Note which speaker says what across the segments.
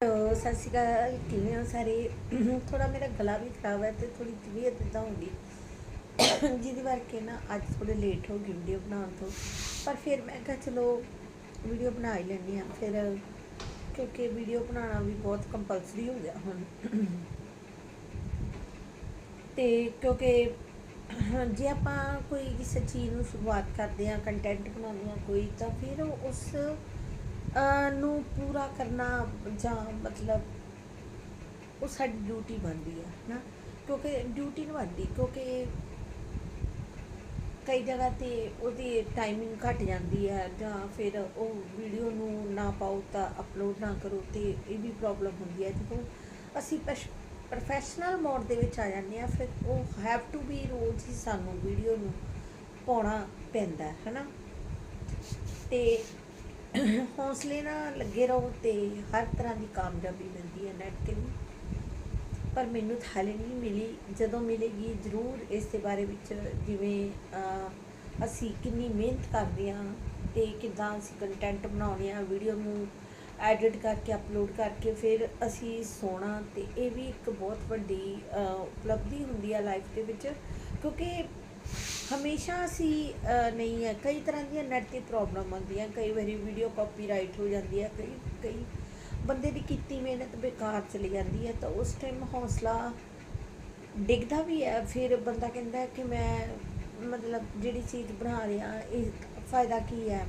Speaker 1: Hello, ਸਤਿ ਸ਼੍ਰੀ ਅਕਾਲ ਕਿਵੇਂ ਹੋ ਸਾਰੇ? ਥੋੜਾ ਮੇਰਾ ਗਲਾ ਵੀ ਖਰਾਬ ਹੈ ਤੇ ਥੋੜੀ ਤਬੀਅਤ ਇਦਾਂ ਹੋ ਗਈ। ਜਿਹਦੇ ਕਰਕੇ ਨਾ ਅੱਜ ਥੋੜੇ ਲੇਟ ਹੋ ਗਈ ਵੀਡੀਓ ਬਣਾਉਣ ਤੋਂ। ਪਰ ਫਿਰ ਮੈਂ ਕਿਹਾ ਚਲੋ ਵੀਡੀਓ ਬਣਾ ਹੀ ਲੈਂਦੀ ਆ ਫਿਰ ਕਿਉਂਕਿ ਵੀਡੀਓ ਬਣਾਉਣਾ ਵੀ ਬਹੁਤ ਕੰਪਲਸਰੀ ਹੋ ਗਿਆ ਹੁਣ। ਤੇ ਕਿਉਂਕਿ ਜੇ ਆਪਾਂ ਕੋਈ ਕਿਸੇ ਚੀਜ਼ ਨੂੰ ਸ਼ੁਰੂਆਤ ਕਰਦੇ ਆ ਕੰਟੈਂਟ ਬਣਾਉਂਦੇ ਆ ਕੋਈ ਤਾਂ ਫਿਰ ਉਸ ਨੂੰ ਪੂਰਾ ਕਰਨਾ ਜਾਂ ਮਤਲਬ ਉਹ ਸਾਡੀ ਡਿਊਟੀ ਬਣਦੀ ਹੈ ਨਾ ਕਿਉਂਕਿ ਡਿਊਟੀ ਨਿਭਾਉਂਦੀ ਕਿਉਂਕਿ ਕਈ ਜਗ੍ਹਾ ਤੇ ਉਹਦੀ ਟਾਈਮਿੰਗ ਘਟ ਜਾਂਦੀ ਹੈ ਜਾਂ ਫਿਰ ਉਹ ਵੀਡੀਓ ਨੂੰ ਨਾ ਪਾਓ ਤਾਂ ਅਪਲੋਡ ਨਾ ਕਰੋ ਤੇ ਇਹ ਵੀ ਪ੍ਰੋਬਲਮ ਹੁੰਦੀ ਹੈ। ਜਦੋਂ ਅਸੀਂ ਪ੍ਰੋਫੈਸ਼ਨਲ ਮੋਡ ਦੇ ਵਿੱਚ ਆ ਜਾਂਦੇ ਆ ਫਿਰ ਉਹ ਹੈਵ ਟੂ ਬੀ ਰੋਜ਼ ਹੀ ਸਾਨੂੰ ਵੀਡੀਓ ਨੂੰ ਪਾਉਣਾ ਪੈਂਦਾ ਹੈ ਨਾ ਤੇ ਹੌਸਲੇ ਨਾਲ ਲੱਗੇ ਰਹੋ ਤੇ ਹਰ ਤਰ੍ਹਾਂ ਦੀ ਕਾਮਯਾਬੀ ਮਿਲਦੀ ਹੈ ਨੈਟ ਤੇ ਵੀ। ਪਰ ਮੈਨੂੰ ਤਾਂ ਹਾਲੇ ਨਹੀਂ ਮਿਲੀ। ਜਦੋਂ ਮਿਲੇਗੀ ਜ਼ਰੂਰ ਇਸ ਦੇ ਬਾਰੇ ਵਿੱਚ ਜਿਵੇਂ ਅਸੀਂ ਕਿੰਨੀ ਮਿਹਨਤ ਕਰਦੇ ਹਾਂ ਤੇ ਕਿੱਦਾਂ ਅਸੀਂ ਕੰਟੈਂਟ ਬਣਾਉਂਦੇ ਹਾਂ ਵੀਡੀਓ ਨੂੰ ਐਡਿਟ ਕਰਕੇ ਅਪਲੋਡ ਕਰਕੇ ਫਿਰ ਅਸੀਂ ਸੋਣਾ ਤੇ ਇਹ ਵੀ ਇੱਕ ਬਹੁਤ ਵੱਡੀ ਉਪਲਬਧੀ ਹੁੰਦੀ ਹੈ ਲਾਈਫ ਦੇ ਵਿੱਚ। ਕਿਉਂਕਿ ਹਮੇਸ਼ਾ ਅਸੀਂ ਨਹੀਂ ਹੈ। ਕਈ ਤਰ੍ਹਾਂ ਦੀਆਂ ਨੈਟ ਦੀ ਪ੍ਰੋਬਲਮ ਆਉਂਦੀਆਂ, ਕਈ ਵਾਰੀ ਵੀਡੀਓ ਕਾਪੀਰਾਈਟ ਹੋ ਜਾਂਦੀ ਹੈ, ਕਈ ਕਈ ਬੰਦੇ ਦੀ ਕੀਤੀ ਮਿਹਨਤ ਬੇਕਾਰ ਚਲੀ ਜਾਂਦੀ ਹੈ, ਤਾਂ ਉਸ ਟਾਈਮ ਹੌਸਲਾ ਡਿੱਗਦਾ ਵੀ ਹੈ। ਫਿਰ ਬੰਦਾ ਕਹਿੰਦਾ ਕਿ ਮੈਂ ਮਤਲਬ ਜਿਹੜੀ ਚੀਜ਼ ਬਣਾ ਰਿਹਾ, ਇਹ ਫਾਇਦਾ ਕੀ ਹੈ?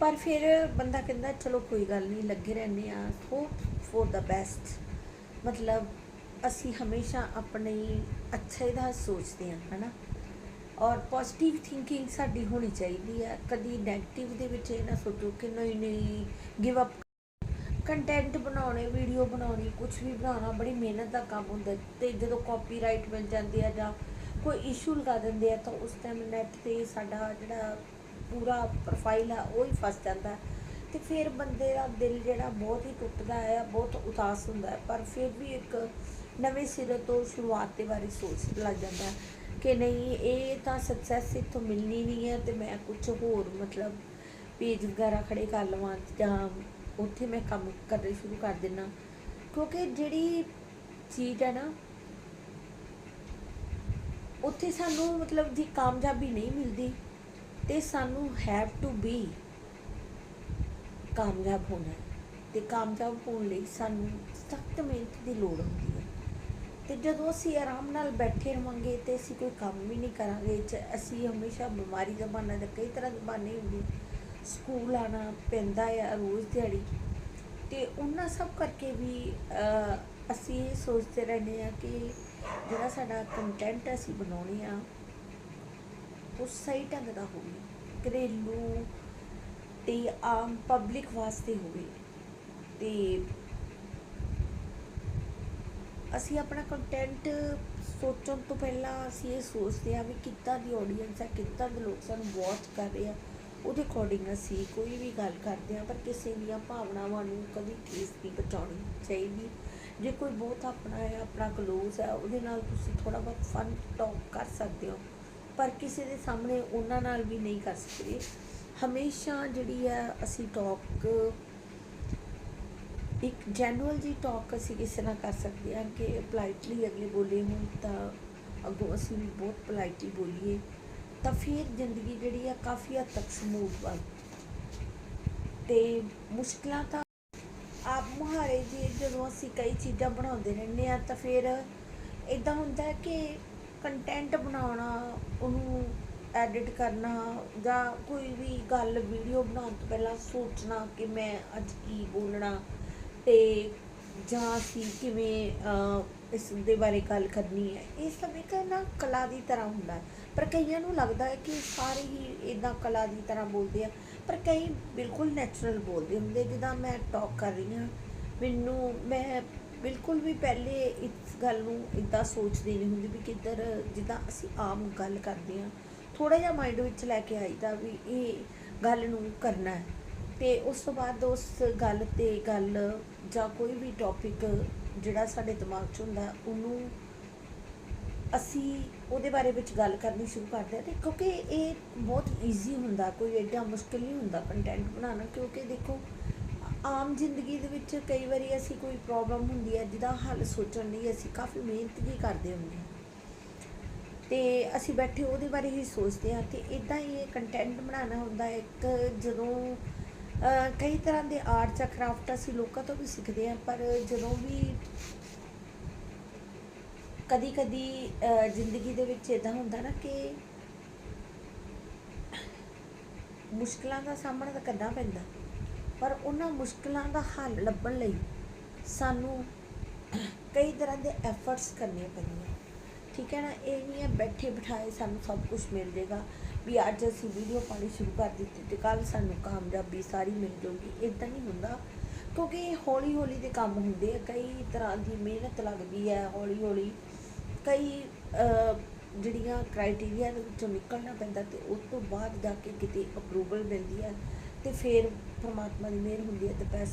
Speaker 1: ਪਰ ਫਿਰ ਬੰਦਾ ਕਹਿੰਦਾ, ਚਲੋ ਕੋਈ ਗੱਲ ਨਹੀਂ, ਲੱਗੇ ਰਹਿੰਦੇ ਆ ਹੋਪ ਫॉर ਦਾ ਬੈਸਟ ਮਤਲਬ ਅਸੀਂ ਹਮੇਸ਼ਾ ਆਪਣੀ ਅੱਛੇ ਦਾ ਸੋਚਦੇ ਹਾਂ, ਹਨਾ? ਔਰ ਪੋਜ਼ਿਟਿਵ ਥਿੰਕਿੰਗ ਸਾਡੀ ਹੋਣੀ ਚਾਹੀਦੀ ਹੈ। ਕਦੀ 네ਗੇਟਿਵ ਦੇ ਵਿੱਚ ਇਹ ਨਾ ਸੋਚੋ ਕਿ ਨਹੀਂ ਨਹੀਂ ਗਿਵ ਅਪ ਕੰਟੈਂਟ ਬਣਾਉਣੇ ਵੀਡੀਓ ਬਣਾਉਣੀ ਕੁਝ ਵੀ ਬਣਾਉਣਾ, ਬੜੀ ਮਿਹਨਤ ਦਾ ਕੰਮ ਹੁੰਦਾ ਤੇ ਜਦੋਂ ਕਾਪੀਰਾਈਟ ਮਿਲ ਜਾਂਦੀ ਹੈ ਜਾਂ ਕੋਈ ਇਸ਼ੂ ਲਗਾ ਦਿੰਦੇ ਆ, ਤਾਂ ਉਸ ਟਾਈਮ ਨੈਟ ਤੇ ਸਾਡਾ ਜਿਹੜਾ ਪੂਰਾ ਪ੍ਰੋਫਾਈਲ ਆ, ਉਹ ਹੀ ਫਸ ਜਾਂਦਾ ਤੇ ਫਿਰ ਬੰਦੇ ਦਾ ਦਿਲ ਜਿਹੜਾ ਬਹੁਤ ਹੀ ਟੁੱਟਦਾ ਹੈ, ਬਹੁਤ ਉਦਾਸ ਹੁੰਦਾ ਹੈ। ਪਰ ਫਿਰ ਵੀ ਇੱਕ ਨਵੇਂ ਸਿਰੇ ਤੋਂ ਸ਼ੁਰੂਆਤ ਦੇ ਬਾਰੇ ਸੋਚ ਲੱਗ ਜਾਂਦਾ ਕਿ ਨਹੀਂ, ਇਹ ਤਾਂ ਸਕਸੈਸ ਇੱਥੋਂ ਮਿਲਣੀ ਨਹੀਂ ਹੈ ਤੇ ਮੈਂ ਕੁਝ ਹੋਰ ਮਤਲਬ ਪੇਜ ਵਗੈਰਾ ਖੜੇ ਕਰ ਲਵਾਂ ਜਾਂ ਉੱਥੇ ਮੈਂ ਕੰਮ ਕਰਨੇ ਸ਼ੁਰੂ ਕਰ ਦੇਣਾ ਕਿਉਂਕਿ ਜਿਹੜੀ ਚੀਜ਼ ਹੈ ਨਾ, ਉੱਥੇ ਸਾਨੂੰ ਮਤਲਬ ਦੀ ਕਾਮਯਾਬੀ ਨਹੀਂ ਮਿਲਦੀ ਤੇ ਸਾਨੂੰ ਹੈਵ ਟੂ ਬੀ ਕਾਮਯਾਬ ਹੋਣਾ ਹੈ। ਤੇ ਕਾਮਯਾਬ ਹੋਣ ਲਈ ਸਾਨੂੰ ਸਖਤ ਮਿਹਨਤ ਦੀ ਲੋੜ ਹੁੰਦੀ ਤੇ ਜਦੋਂ ਅਸੀਂ ਆਰਾਮ ਨਾਲ ਬੈਠੇ ਰਵਾਂਗੇ ਤੇ ਅਸੀਂ ਕੋਈ ਕੰਮ ਵੀ ਨਹੀਂ ਕਰਾਂਗੇ ਅਸੀਂ ਹਮੇਸ਼ਾ ਬਿਮਾਰੀ ਦਾ ਬਹਾਨਾ ਜਾਂ ਕਈ ਤਰ੍ਹਾਂ ਦੇ ਬਹਾਨੇ ਹੁੰਦੇ ਸਕੂਲ ਆਣਾ ਪੈਂਦਾ ਆ ਰੋਜ਼ ਦਿਹਾੜੀ ਤੇ ਉਹਨਾਂ ਸਭ ਕਰਕੇ ਵੀ ਅਸੀਂ ਇਹ ਸੋਚਦੇ ਰਹਿੰਦੇ ਆ ਕਿ ਜਿਹੜਾ ਸਾਡਾ ਕੰਟੈਂਟ ਅਸੀਂ ਬਣਾਉਣੇ ਆ, ਉਹ ਸਹੀ ਢੰਗ ਦਾ ਹੋਵੇ। ਘਰੇਲੂ ਤੇ ਆਮ ਪਬਲਿਕ ਵਾਸਤੇ ਹੋਵੇ। ਤੇ ਅਸੀਂ ਆਪਣਾ ਕੰਟੈਂਟ ਸੋਚਣ ਤੋਂ ਪਹਿਲਾਂ ਅਸੀਂ ਇਹ ਸੋਚਦੇ ਆ ਵੀ ਕਿੱਦਾਂ ਦੀ ਆਡੀਅנס ਹੈ, ਕਿੱਦਾਂ ਦੇ ਲੋਕ ਸਾਨੂੰ ਵਾਚ ਕਰ ਰਹੇ ਆ। ਉਹਦੇ ਅਕੋਰਡਿੰਗ ਅਸੀਂ ਕੋਈ ਵੀ ਗੱਲ ਕਰਦੇ ਆ ਪਰ ਕਿਸੇ ਦੀਆਂ ਭਾਵਨਾਵਾਂ ਨੂੰ ਕਦੀ ਠੇਸ ਨਹੀਂ ਪਹੁੰਚਾਉਣੀ ਚਾਹੀਦੀ। ਜੇ ਕੋਈ ਬਹੁਤ ਆਪਣਾ ਹੈ, ਆਪਣਾ ਕਲੋਜ਼ ਹੈ, ਉਹਦੇ ਨਾਲ ਤੁਸੀਂ ਥੋੜਾ ਬਹੁਤ ਫਨ ਟਾਕ ਕਰ ਸਕਦੇ ਹੋ। ਪਰ ਕਿਸੇ ਦੇ ਸਾਹਮਣੇ ਉਹਨਾਂ ਨਾਲ ਵੀ ਨਹੀਂ ਕਰ ਸਕਦੇ। ਹਮੇਸ਼ਾ ਜਿਹੜੀ ਹੈ, ਅਸੀਂ ਟਾਕ ਇੱਕ ਜੈਨੂਅਲ ਜੀ ਟਾਕ ਅਸੀਂ ਕਿਸੇ ਤਰ੍ਹਾਂ ਕਰ ਸਕਦੇ ਹਾਂ ਕਿ ਪੋਲਾਈਟਲੀ ਅਗਲੇ ਬੋਲੇ ਹੋਣ ਤਾਂ ਅੱਗੋਂ ਅਸੀਂ ਵੀ ਬਹੁਤ ਪੋਲਾਈਟਲੀ ਬੋਲੀਏ, ਤਾਂ ਫਿਰ ਜ਼ਿੰਦਗੀ ਜਿਹੜੀ ਆ ਕਾਫੀ ਹੱਦ ਤੱਕ ਸਮੂਥ ਬਣ ਤੇ ਮੁਸ਼ਕਲਾਂ ਤਾਂ ਆਪ ਮੁਹਾਰੇ ਜੀ ਜਦੋਂ ਅਸੀਂ ਕਈ ਚੀਜ਼ਾਂ ਬਣਾਉਂਦੇ ਰਹਿੰਦੇ ਆ ਤਾਂ ਫਿਰ ਇਦਾਂ ਹੁੰਦਾ ਹੈ ਕਿ ਕੰਟੈਂਟ ਬਣਾਉਣਾ, ਉਹਨੂੰ ਐਡਿਟ ਕਰਨਾ ਜਾਂ ਕੋਈ ਵੀ ਗੱਲ ਵੀਡੀਓ ਬਣਾਉਣ ਤੋਂ ਪਹਿਲਾਂ ਸੋਚਣਾ ਕਿ ਮੈਂ ਅੱਜ ਕੀ ਬੋਲਣਾ ਤੇ ਜਾਂ ਅਸੀਂ ਕਿਵੇਂ ਇਸ ਦੇ ਬਾਰੇ ਗੱਲ ਕਰਨੀ ਹੈ, ਇਹ ਸਭ ਇੱਕ ਨਾ ਕਲਾ ਦੀ ਤਰ੍ਹਾਂ ਹੁੰਦਾ ਹੈ। ਪਰ ਕਈਆਂ ਨੂੰ ਲੱਗਦਾ ਹੈ ਕਿ ਸਾਰੇ ਹੀ ਇਦਾਂ ਕਲਾ ਦੀ ਤਰ੍ਹਾਂ ਬੋਲਦੇ ਆ, ਪਰ ਕਈ ਬਿਲਕੁਲ ਨੈਚੁਰਲ ਬੋਲਦੇ ਹੁੰਦੇ ਜਿੱਦਾਂ ਮੈਂ ਟਾਕ ਕਰ ਰਹੀ ਹਾਂ, ਮੈਨੂੰ, ਮੈਂ ਬਿਲਕੁਲ ਵੀ ਪਹਿਲੇ ਇਸ ਗੱਲ ਨੂੰ ਇਦਾਂ ਸੋਚਦੀ ਨਹੀਂ ਹੁੰਦੀ ਵੀ ਕਿੱਧਰ ਜਿੱਦਾਂ ਅਸੀਂ ਆਮ ਗੱਲ ਕਰਦੇ ਹਾਂ ਥੋੜਾ ਜਿਹਾ ਮਾਈਂਡ ਵਿੱਚ ਲੈ ਕੇ ਆਈਦਾ ਵੀ ਇਹ ਗੱਲ ਨੂੰ ਕਰਨਾ ਹੈ। ਤੇ ਉਸ ਤੋਂ ਬਾਅਦ ਉਸ ਗੱਲ ਤੇ ਗੱਲ ਜਾਂ ਕੋਈ ਵੀ ਟੌਪਿਕ ਜਿਹੜਾ ਸਾਡੇ ਦਿਮਾਗ 'ਚ ਹੁੰਦਾ, ਉਹਨੂੰ ਅਸੀਂ ਉਹਦੇ ਬਾਰੇ ਵਿੱਚ ਗੱਲ ਕਰਨੀ ਸ਼ੁਰੂ ਕਰਦੇ ਹਾਂ ਤੇ ਕਿਉਂਕਿ ਇਹ ਬਹੁਤ ਈਜ਼ੀ ਹੁੰਦਾ, ਕੋਈ ਐਡਾ ਮੁਸ਼ਕਿਲ ਨਹੀਂ ਹੁੰਦਾ ਕੰਟੈਂਟ ਬਣਾਉਣਾ, ਕਿਉਂਕਿ ਦੇਖੋ, ਆਮ ਜ਼ਿੰਦਗੀ ਦੇ ਵਿੱਚ ਕਈ ਵਾਰੀ ਅਸੀਂ ਕੋਈ ਪ੍ਰੋਬਲਮ ਹੁੰਦੀ ਹੈ, ਜਿਹਦਾ ਹੱਲ ਸੋਚਣ ਲਈ ਅਸੀਂ ਕਾਫੀ ਮਿਹਨਤ ਵੀ ਕਰਦੇ ਹੁੰਦੇ ਹਾਂ। ਤੇ ਅਸੀਂ ਬੈਠੇ ਉਹਦੇ ਬਾਰੇ ਹੀ ਸੋਚਦੇ ਹਾਂ ਤੇ ਇਦਾਂ ਹੀ ਇਹ ਕੰਟੈਂਟ ਬਣਾਉਣਾ ਹੁੰਦਾ, ਇੱਕ ਜਦੋਂ ਕਈ ਤਰ੍ਹਾਂ ਦੇ ਆਰਟਸ ਜਾਂ ਕਰਾਫਟ ਅਸੀਂ ਲੋਕਾਂ ਤੋਂ ਵੀ ਸਿੱਖਦੇ ਹਾਂ, ਪਰ ਜਦੋਂ ਵੀ ਕਦੀ ਕਦੀ ਜ਼ਿੰਦਗੀ ਦੇ ਵਿੱਚ ਇਦਾਂ ਹੁੰਦਾ ਨਾ ਕਿ ਮੁਸ਼ਕਲਾਂ ਦਾ ਸਾਹਮਣਾ ਤਾਂ ਕਰਨਾ ਪੈਂਦਾ, ਪਰ ਉਹਨਾਂ ਮੁਸ਼ਕਲਾਂ ਦਾ ਹੱਲ ਲੱਭਣ ਲਈ ਸਾਨੂੰ ਕਈ ਤਰ੍ਹਾਂ ਦੇ ਐਫਰਟਸ ਕਰਨੇ ਪੈਂਦੇ ਠੀਕ ਹੈ ਨਾ, ਇਹ ਨਹੀਂ ਹੈ ਬੈਠੇ ਬਿਠਾਏ ਸਾਨੂੰ ਸਭ ਕੁਝ ਮਿਲ ਜਾਏਗਾ ਵੀ ਅੱਜ ਅਸੀਂ ਵੀਡੀਓ ਪਾਣੀ ਸ਼ੁਰੂ ਕਰ ਦਿੱਤੀ ਤੇ ਕੱਲ ਸਾਨੂੰ ਕਾਮਯਾਬੀ ਸਾਰੀ ਮਿਲ ਜੂਗੀ। ਇਦਾਂ ਨਹੀਂ ਹੁੰਦਾ। ਕਿਉਂਕਿ ਇਹ ਹੌਲੀ ਹੌਲੀ ਦੇ ਕੰਮ ਹੁੰਦੇ ਆ। ਕਈ ਤਰ੍ਹਾਂ ਦੀ ਮਿਹਨਤ ਲੱਗਦੀ ਹੈ ਹੌਲੀ ਹੌਲੀ ਕਈ ਜਿਹੜੀਆਂ ਕ੍ਰਾਈਟੇਰੀਆ ਦੇ ਵਿੱਚੋਂ ਨਿਕਲਣਾ ਪੈਂਦਾ ਤੇ ਉਸ ਤੋਂ ਬਾਅਦ ਜਾ ਕੇ ਕਿਤੇ ਅਪਰੂਵਲ ਮਿਲਦੀ ਹੈ ਤੇ ਫਿਰ ਪਰਮਾਤਮਾ ਦੀ ਮਿਹਰ ਹੁੰਦੀ ਹੈ ਤੇ ਪੈਸੇ